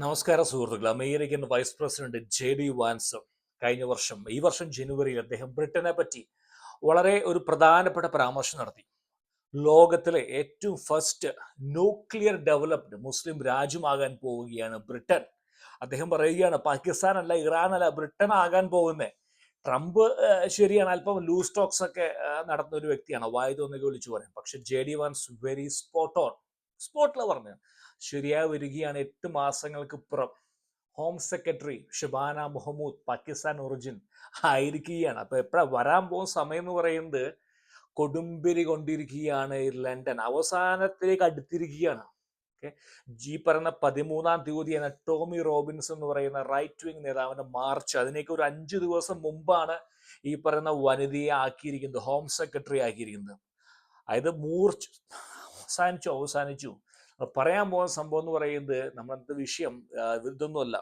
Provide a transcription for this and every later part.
നമസ്കാരം സുഹൃത്തുക്കൾ American vice president J D Vance കഴിഞ്ഞ വർഷം ഈ വർഷം ജനുവരിയിൽ അദ്ദേഹം ബ്രിട്ടനെ പറ്റി വളരെ ഒരു പ്രധാനപ്പെട്ട പരാമർശം നടത്തി. ലോകത്തിലെ ഏറ്റവും ഫസ്റ്റ് ന്യൂക്ലിയർ ഡെവലപ്ഡ് മുസ്ലിം രാജ്യമാകാൻ പോവുകയാണ് ബ്രിട്ടൻ. അദ്ദേഹം പറയുകയാണ് പാകിസ്ഥാൻ അല്ല ഇറാൻ അല്ല ബ്രിട്ടൻ ആകാൻ പോകുന്നത് ട്രംപ് ശരിയാണ് അല്പം ലൂസ് ടോക്സ് ഒക്കെ നടത്തുന്ന ഒരു വ്യക്തിയാണ്. വായു തോന്നുക വിളിച്ചു പറയും. പക്ഷെ J D Vance very spot on സ്പോട്ടിൽ പറഞ്ഞു ശരിയായി വരികയാണ് എട്ട് മാസങ്ങൾക്ക് പുറം home secretary Shabana Mahmood Pakistan origin ആയിരിക്കുകയാണ്. അപ്പോൾ എപ്പോഴാ വരാൻ പോകുന്ന സമയം എന്ന് പറയുന്നത് കൊടുമ്പിരി കൊണ്ടിരിക്കുകയാണ് ലണ്ടൻ. അവസാനത്തിലേക്ക് അടുത്തിരിക്കുകയാണ്. ഓക്കെ ജി പറയുന്ന പതിമൂന്നാം തീയതിയാണ് ടോമി റോബിൻസ് എന്ന് പറയുന്ന റൈറ്റ് വിങ് നേതാവിന്റെ മാർച്ച്. അതിനേക്ക് ഒരു അഞ്ച് ദിവസം മുമ്പാണ് ഈ പറയുന്ന വനിതയെ ആക്കിയിരിക്കുന്നത് ഹോം സെക്രട്ടറി ആക്കിയിരിക്കുന്നത്. അതായത് മൂർച്ച് അവസാനിച്ചു അവസാനിച്ചു. പറയാൻ പോകുന്ന സംഭവം എന്ന് പറയുന്നത് നമ്മളത്തെ വിഷയം? ഇതൊന്നുമല്ല.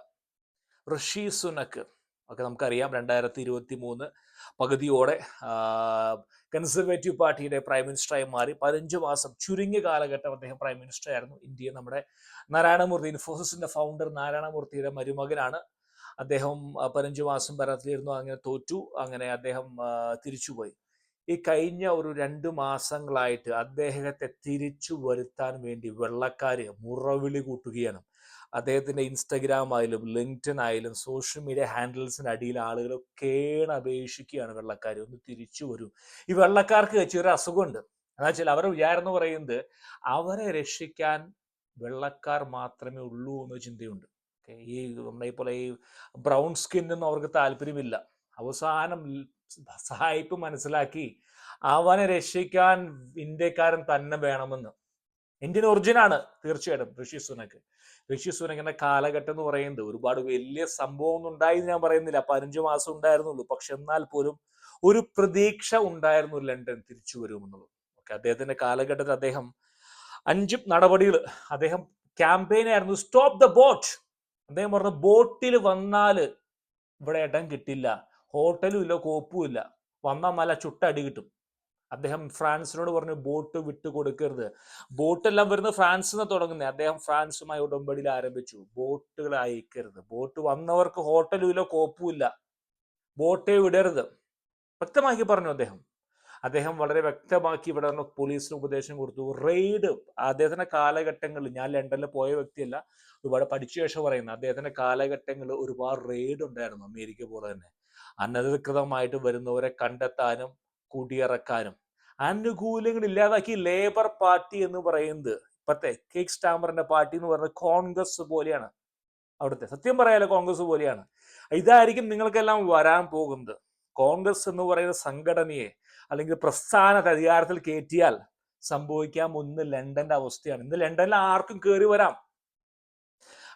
ഋഷി സുനക്ക് ഒക്കെ നമുക്കറിയാം രണ്ടായിരത്തി ഇരുപത്തി മൂന്ന് പകുതിയോടെ കൺസർവേറ്റീവ് പാർട്ടിയുടെ പ്രൈം മിനിസ്റ്ററായി മാറി. പതിനഞ്ച് മാസം ചുരുങ്ങിയ കാലഘട്ടം അദ്ദേഹം പ്രൈം മിനിസ്റ്റർ ആയിരുന്നു. ഇന്ത്യ നമ്മുടെ നാരായണമൂർത്തി ഇൻഫോസിസിന്റെ ഫൗണ്ടർ നാരായണമൂർത്തിയുടെ മരുമകനാണ്. അദ്ദേഹം പതിനഞ്ച് മാസം ഭരണത്തിലിരുന്നു അങ്ങനെ തോറ്റു. അങ്ങനെ അദ്ദേഹം തിരിച്ചുപോയി. ഈ കഴിഞ്ഞ ഒരു രണ്ട് മാസങ്ങളായിട്ട് അദ്ദേഹത്തെ തിരിച്ചു വരുത്താൻ വേണ്ടി വെള്ളക്കാർ മുറവിളി കൂട്ടുകയാണ്. അദ്ദേഹത്തിന്റെ ഇൻസ്റ്റഗ്രാം ആയാലും ലിങ്ക്ഡൻ ആയാലും സോഷ്യൽ മീഡിയ ഹാൻഡിൽസിന്റെ അടിയിൽ ആളുകളൊക്കെയാണ് അപേക്ഷിക്കുകയാണ് വെള്ളക്കാർ ഒന്ന് തിരിച്ചു വരും. ഈ വെള്ളക്കാർക്ക് ചെറിയ അസുഖമുണ്ട്. എന്താ വെച്ചാൽ അവരെ വിചാരം എന്ന് പറയുന്നത് അവരെ രക്ഷിക്കാൻ വെള്ളക്കാർ മാത്രമേ ഉള്ളൂ എന്ന ചിന്തയുണ്ട്. ഈ നമ്മളെ പോലെ ഈ ബ്രൗൺ സ്കിന്നൊന്നും അവർക്ക് താല്പര്യമില്ല. അവസാനം സായിപ്പ് മനസ്സിലാക്കി അവനെ രക്ഷിക്കാൻ ഇന്ത്യക്കാരൻ തന്നെ വേണമെന്ന്. ഇന്ത്യൻ ഒറിജിനാണ് തീർച്ചയായിട്ടും ഋഷി സുനക്ക്. ഋഷി സുനക്കിന്റെ കാലഘട്ടം എന്ന് പറയുന്നത് ഒരുപാട് വലിയ സംഭവം ഒന്നും ഉണ്ടായി ഞാൻ പറയുന്നില്ല. പതിനഞ്ചു മാസം ഉണ്ടായിരുന്നുള്ളൂ. പക്ഷെ എന്നാൽ പോലും ഒരു പ്രതീക്ഷ ഉണ്ടായിരുന്നു ലണ്ടൻ തിരിച്ചു വരുമെന്നുള്ളത് ഓക്കെ അദ്ദേഹത്തിന്റെ കാലഘട്ടത്തിൽ അദ്ദേഹം അഞ്ച് നടപടികൾ അദ്ദേഹം ക്യാമ്പയിൻ ആയിരുന്നു. സ്റ്റോപ്പ് ദ ബോട്ട് അദ്ദേഹം പറഞ്ഞു ബോട്ടിൽ വന്നാൽ ഇവിടെ ഇടം കിട്ടില്ല. ഹോട്ടലും ഇല്ല കോപ്പും ഇല്ല. വന്നാൽ മല ചുട്ടടി കിട്ടും. അദ്ദേഹം ഫ്രാൻസിനോട് പറഞ്ഞു ബോട്ട് വിട്ടു കൊടുക്കരുത്. ബോട്ടെല്ലാം വരുന്നത് ഫ്രാൻസിൽ നിന്ന് തുടങ്ങുന്നത് അദ്ദേഹം ഫ്രാൻസുമായി ഉടമ്പടിയിൽ ആരംഭിച്ചു. ബോട്ടുകൾ അയക്കരുത്. ബോട്ട് വന്നവർക്ക് ഹോട്ടലും ഇല്ല കോപ്പും ഇല്ല. ബോട്ടേ വിടരുത്. വ്യക്തമാക്കി പറഞ്ഞു അദ്ദേഹം. അദ്ദേഹം വളരെ വ്യക്തമാക്കി ഇവിടെ നിന്ന് പോലീസിന് ഉപദേശം കൊടുത്തു. റെയ്ഡ് അദ്ദേഹത്തിന്റെ കാലഘട്ടങ്ങളിൽ ഞാൻ ലണ്ടനിൽ പോയ വ്യക്തിയല്ല ഒരുപാട് പഠിച്ച ശേഷം പറയുന്നത് അദ്ദേഹത്തിന്റെ കാലഘട്ടങ്ങളിൽ ഒരുപാട് റെയ്ഡ് ഉണ്ടായിരുന്നു അമേരിക്ക പോലെ തന്നെ. അനധികൃതമായിട്ട് വരുന്നവരെ കണ്ടെത്താനും കുടിയിറക്കാനും. ആനുകൂല്യങ്ങൾ ഇല്ലാതാക്കി ലേബർ പാർട്ടി എന്ന് പറയുന്നത് ഇപ്പത്തെ കേക്ക് സ്റ്റാമറിന്റെ പാർട്ടി എന്ന് പറയുന്നത് കോൺഗ്രസ് പോലെയാണ്. അവിടുത്തെ സത്യം പറയാലോ കോൺഗ്രസ് പോലെയാണ്. ഇതായിരിക്കും നിങ്ങൾക്കെല്ലാം വരാൻ പോകുന്നത്. കോൺഗ്രസ് എന്ന് പറയുന്ന സംഘടനയെ അല്ലെങ്കിൽ പ്രസ്ഥാനത്തെ അധികാരത്തിൽ കയറ്റിയാൽ സംഭവിക്കാം ഒന്ന് ലണ്ടന്റെ അവസ്ഥയാണ്. ഇന്ന് ലണ്ടനിൽ ആർക്കും കയറി വരാം.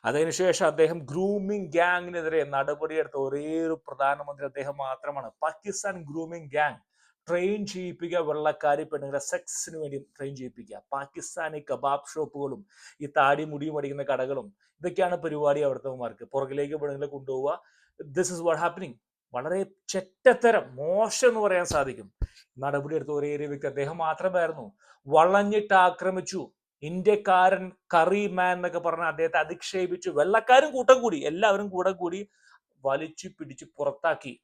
അതിനുശേഷം അദ്ദേഹം ഗ്രൂമിംഗ് ഗ്യാങ്ങിനെതിരെ നടപടിയെടുത്ത ഒരേ ഒരു പ്രധാനമന്ത്രി അദ്ദേഹം മാത്രമാണ്. പാകിസ്ഥാൻ ഗ്രൂമിംഗ് ഗ്യാങ് ട്രെയിൻ ചെയ്യിപ്പിക്കുക വെള്ളക്കാരി പെണ്ണുങ്ങളെ സെക്സിന് വേണ്ടി ട്രെയിൻ ചെയ്യിപ്പിക്കുക. പാകിസ്ഥാനി കബാബ് ഷോപ്പുകളും ഈ താടി മുടിയും അടിക്കുന്ന കടകളും ഇതൊക്കെയാണ് പരിപാടി അവിടുത്തെമാർക്ക് പുറകിലേക്ക് പെണ്ണുങ്ങളെ കൊണ്ടുപോവുക. ദിസ് ഇസ് വാട്ട് ഹാപ്പനിങ് വളരെ ചെറ്റത്തരം മോശം എന്ന് പറയാൻ സാധിക്കും. നടപടിയെടുത്ത ഒരേ വ്യക്തി അദ്ദേഹം മാത്രമായിരുന്നു. വളഞ്ഞിട്ട് ആക്രമിച്ചു. ഇന്ത്യക്കാരൻ കറി മാൻ എന്നൊക്കെ പറഞ്ഞ അദ്ദേഹത്തെ അധിക്ഷേപിച്ച്. വെള്ളക്കാരും കൂട്ടം കൂടി എല്ലാവരും കൂടെ കൂടി വലിച്ചു പിടിച്ച് പുറത്താക്കി.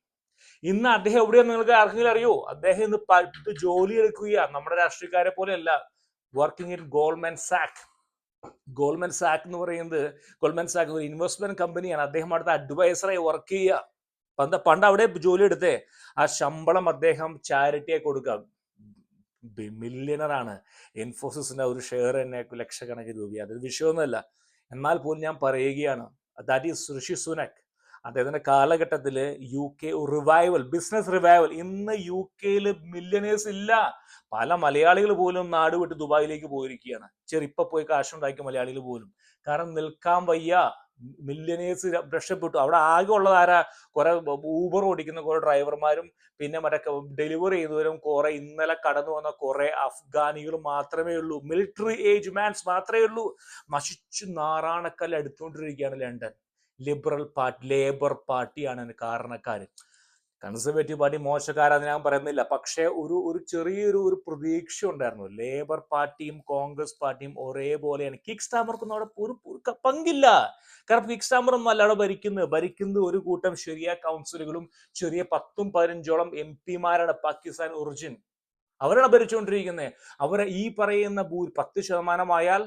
ഇന്ന് അദ്ദേഹം എവിടെയാണ് നിങ്ങൾക്ക് ആർക്കെങ്കിലും അറിയോ? അദ്ദേഹം ഇന്ന് പട്ട് ജോലി എടുക്കുക നമ്മുടെ രാഷ്ട്രീയക്കാരെ പോലെയല്ല. Working in Goldman Sachs Goldman Sachs എന്ന് പറയുന്നത് ഗോൾമെൻ സാക്ക് ഒരു ഇൻവെസ്റ്റ്മെന്റ് കമ്പനിയാണ് അദ്ദേഹം അടുത്ത അഡ്വൈസറായി വർക്ക് ചെയ്യുക. പണ്ട് അവിടെ ജോലി എടുത്തേ. ആ ശമ്പളം അദ്ദേഹം ചാരിറ്റിയെ കൊടുക്കാം മില്യണറാണ് ഇൻഫോസിസിന്റെ ഒരു ഷെയർ തന്നെ ലക്ഷക്കണക്കിന് രൂപയാണ് അതൊരു വിഷയമൊന്നുമല്ല. എന്നാൽ പോലും ഞാൻ പറയുകയാണ് ദാറ്റ് ഈസ് ഋഷി സുനക് അദ്ദേഹത്തിന്റെ കാലഘട്ടത്തിൽ U K revival business revival ഇന്ന് യു കെയിൽ മില്യനേഴ്സ് ഇല്ല. പല മലയാളികൾ പോലും നാട് വിട്ട് ദുബായിലേക്ക് പോയിരിക്കുകയാണ്. ചെറിയ ഇപ്പൊ പോയി കാശുണ്ടാക്കിയ മലയാളികൾ പോലും. കാരണം നിൽക്കാൻ വയ്യ. മില്യനേഴ്സ് രക്ഷപ്പെട്ടു. അവിടെ ആകെ ഉള്ളത് ആരാ? കുറെ ഊബർ ഓടിക്കുന്ന കുറെ ഡ്രൈവർമാരും പിന്നെ മറ്റേ ഡെലിവറി ചെയ്തവരും കുറെ ഇന്നലെ കടന്നു വന്ന കുറെ അഫ്ഗാനികൾ മാത്രമേ ഉള്ളൂ. മിലിറ്ററി ഏജ് മാൻസ് മാത്രമേ ഉള്ളൂ. നശിച്ചു നാറാണക്കല്ല് എടുത്തുകൊണ്ടിരിക്കുകയാണ് ലണ്ടൻ. ലിബറൽ പാർട്ടി ലേബർ പാർട്ടിയാണ് അതിന് കാരണക്കാര്. കൺസർവേറ്റീവ് പാർട്ടി മോശക്കാരാന്ന് ഞാൻ പറയുന്നില്ല. പക്ഷേ ഒരു ഒരു ചെറിയൊരു ഒരു പ്രതീക്ഷ ഉണ്ടായിരുന്നു ലേബർ പാർട്ടിയും കോൺഗ്രസ് പാർട്ടിയും ഒരേപോലെയാണ്. കിക്ക് സ്റ്റാമർക്കൊന്നും അവിടെ ഒരു പങ്കില്ല. കാരണം കിക് സ്റ്റാമർ ഒന്നും അല്ല അവിടെ ഭരിക്കുന്നത്. ഭരിക്കുന്നത് ഒരു കൂട്ടം ചെറിയ കൗൺസിലുകളും ചെറിയ പത്തും പതിനഞ്ചോളം എം പിമാരാണ് പാകിസ്ഥാൻ ഒറിജിൻ അവരാണ് ഭരിച്ചുകൊണ്ടിരിക്കുന്നത്. അവരെ ഈ പറയുന്ന ഭൂ പത്ത് ശതമാനമായാൽ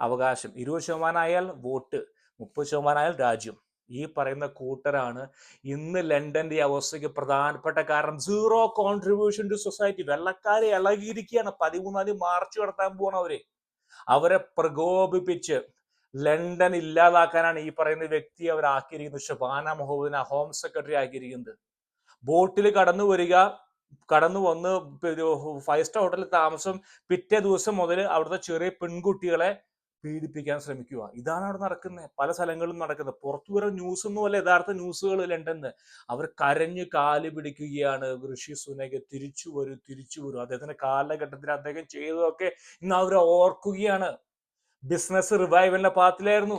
അവകാശം ഇരുപത് ശതമാനമായാൽ വോട്ട് മുപ്പത് ശതമാനമായാൽ രാജ്യം. ഈ പറയുന്ന കൂട്ടരാണ് ഇന്ന് ലണ്ടന്റെ ഈ അവസ്ഥയ്ക്ക് പ്രധാനപ്പെട്ട കാരണം സീറോ കോൺട്രിബ്യൂഷൻ ടു സൊസൈറ്റി വെള്ളക്കാരെ ഇളകിയിരിക്കുകയാണ്. പതിമൂന്നാം മാർച്ച് നടത്താൻ പോകണം അവരെ. അവരെ പ്രകോപിപ്പിച്ച് ലണ്ടൻ ഇല്ലാതാക്കാനാണ് ഈ പറയുന്ന വ്യക്തി അവരാക്കിയിരിക്കുന്നത് ഷബാന മുഹമ്മദിന ഹോം സെക്രട്ടറി ആക്കിയിരിക്കുന്നത്. ബോട്ടിൽ കടന്നു വരിക കടന്നു വന്ന് ഫൈവ് സ്റ്റാർ ഹോട്ടലിൽ താമസം. പിറ്റേ ദിവസം മുതൽ അവിടുത്തെ ചെറിയ പെൺകുട്ടികളെ പീഡിപ്പിക്കാൻ ശ്രമിക്കുക. ഇതാണ് അവിടെ നടക്കുന്നത് പല സ്ഥലങ്ങളിലും നടക്കുന്നത് പുറത്തു വരുന്ന ന്യൂസ് ഒന്നുമല്ല യഥാർത്ഥ ന്യൂസുകൾ ഉണ്ടെന്ന് അവർ കരഞ്ഞ് കാൽ പിടിക്കുകയാണ്. ഋഷി സുനക തിരിച്ചു വരൂ തിരിച്ചു വരൂ. അദ്ദേഹത്തിന്റെ കാലഘട്ടത്തിൽ അദ്ദേഹം ചെയ്തതൊക്കെ ഇന്ന് അവർ ഓർക്കുകയാണ്. ബിസിനസ് റിവൈവലിന്റെ പാത്തിലായിരുന്നു.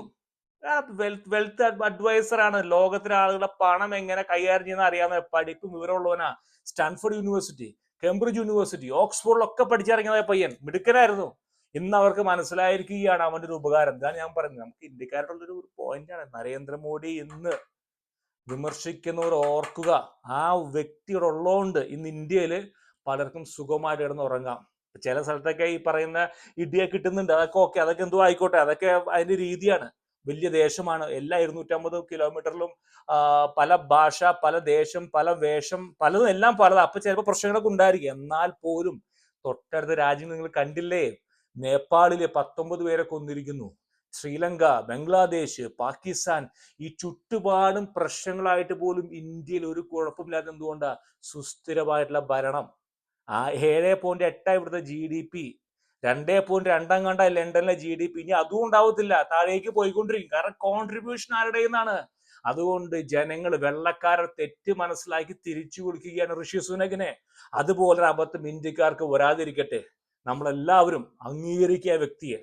വെൽത്ത് വെൽത്ത് അഡ്വൈസർ ആണ്. ലോകത്തിലെ ആളുകളുടെ പണം എങ്ങനെ കൈകാര്യം ചെയ്യുന്ന അറിയാവുന്ന പഠിപ്പും വിവരമുള്ളവനാ. സ്റ്റാൻഫോർഡ് യൂണിവേഴ്സിറ്റി കേംബ്രിഡ്ജ് യൂണിവേഴ്സിറ്റി ഓക്സ്ഫോർഡിലൊക്കെ പഠിച്ചിറങ്ങിയ പയ്യൻ മിടുക്കനായിരുന്നു. ഇന്ന് അവർക്ക് മനസ്സിലായിരിക്കുകയാണ് അവന്റെ ഒരു ഉപകാരം. ഇതാണ് ഞാൻ പറയുന്നത് നമുക്ക് ഇന്ത്യക്കാരുടെ ഒരു പോയിന്റാണ്. നരേന്ദ്രമോദി ഇന്ന് വിമർശിക്കുന്നവർ ഓർക്കുക ആ വ്യക്തിയുടെ ഉള്ളതുകൊണ്ട് ഇന്ന് ഇന്ത്യയിൽ പലർക്കും സുഖമായിട്ട് കിടന്ന് ഉറങ്ങാം. ചില സ്ഥലത്തൊക്കെ ഈ പറയുന്ന ഇഡിയ കിട്ടുന്നുണ്ട്. അതൊക്കെ ഓക്കെ. അതൊക്കെ എന്തോ ആയിക്കോട്ടെ. അതൊക്കെ അതിന്റെ രീതിയാണ്. വലിയ ദേശമാണ് എല്ലാ ഇരുന്നൂറ്റമ്പത് കിലോമീറ്ററിലും പല ഭാഷ പല ദേശം പല വേഷം പലതും എല്ലാം പലതാണ് അപ്പൊ ചിലപ്പോൾ പ്രശ്നങ്ങളൊക്കെ ഉണ്ടായിരിക്കും. എന്നാൽ പോലും തൊട്ടടുത്ത രാജ്യം നിങ്ങൾ കണ്ടില്ലേ? നേപ്പാളിൽ പത്തൊമ്പത് പേരെ കൊന്നിരിക്കുന്നു ശ്രീലങ്ക ബംഗ്ലാദേശ് പാകിസ്ഥാൻ ഈ ചുറ്റുപാടും പ്രശ്നങ്ങളായിട്ട് പോലും ഇന്ത്യയിൽ ഒരു കുഴപ്പമില്ലാത്ത എന്തുകൊണ്ടാ സുസ്ഥിരമായിട്ടുള്ള ഭരണം. ആ ഏഴ് പോയിന്റ് എട്ടാ ഇവിടുത്തെ ജി ഡി പി രണ്ടേ പോയിന്റ് രണ്ടാം കണ്ട ലണ്ടനിലെ ജി ഡി പി ഇനി അതും ഉണ്ടാവത്തില്ല. താഴേക്ക് പോയിക്കൊണ്ടിരിക്കും. കാരണം കോൺട്രിബ്യൂഷൻ ആരുടെ നിന്നാണ് അതുകൊണ്ട് ജനങ്ങൾ വെള്ളക്കാരെ തെറ്റ് മനസ്സിലാക്കി തിരിച്ചു കൊടുക്കുകയാണ് ഋഷി സുനകിനെ. അതുപോലെ അബദ്ധം ഇന്ത്യക്കാർക്ക് വരാതിരിക്കട്ടെ. നമ്മളെല്ലാവരും അംഗീകരിക്കുക വ്യക്തിയെ.